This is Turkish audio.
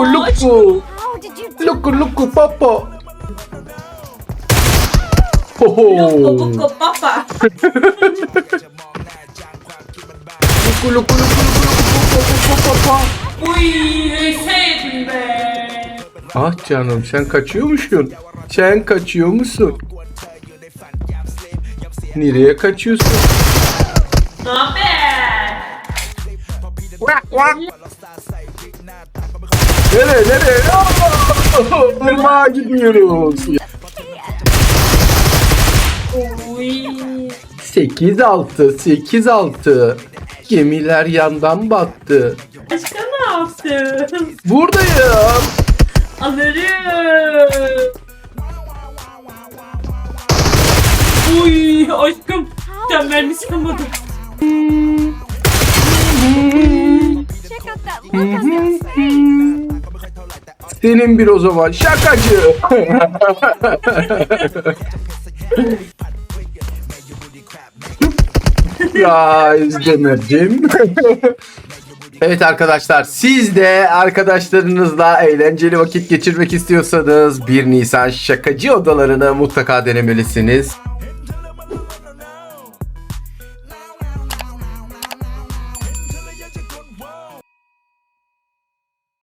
You do Luku luku papa. Loco Boco Papa. Luku luku luku luku luku papa. Uy ölseydin be. Ah canım sen kaçıyormuşsun. Sen kaçıyor musun? Nereye kaçıyorsun? Ne haber? Nereye nereye? Irmağa gidiyoruz. Uy. 8-6 8-6 Gemiler yandan battı. Başka ne yaptın? Buradayım. Alırım. Uy aşkım. Sen mermi sıkamadın. check Senin bir o zaman şakacı. ya izlemedim. evet arkadaşlar siz de arkadaşlarınızla eğlenceli vakit geçirmek istiyorsanız 1 Nisan şakacı odalarını mutlaka denemelisiniz.